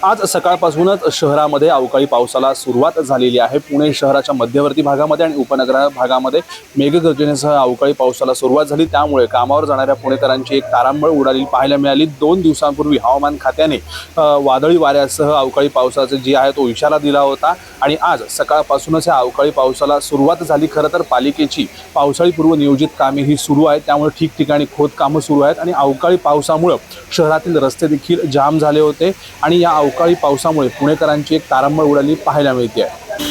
आज सकाळपासूनच शहरामध्ये अवकाळी पावसाला सुरुवात झालेली आहे. पुणे शहराच्या मध्यवर्ती भागामध्ये आणि उपनगरा भागामध्ये मेघगर्जनेसह अवकाळी पावसाला सुरुवात झाली. त्यामुळे कामावर जाणाऱ्या पुणेकरांची एक तारांबळ उडाली. पाहायला मिळाली दोन दिवसांपूर्वी हवामान खात्याने वादळी वाऱ्यासह अवकाळी पावसाचा जे आहे तो इशारा दिला होता. आणि आज सकाळपासूनच या अवकाळी पावसाला सुरुवात झाली. खरं तर पालिकेची पावसाळीपूर्व नियोजित कामे ही सुरू आहेत. त्यामुळे ठिकठिकाणी खोदकामं सुरू आहेत. आणि अवकाळी पावसामुळं शहरातील रस्ते देखील जाम झाले होते आणि या अवकाळी पावसामुळे पुणेकरांची एक तारांबळ उडाली पाहायला मिळते आहे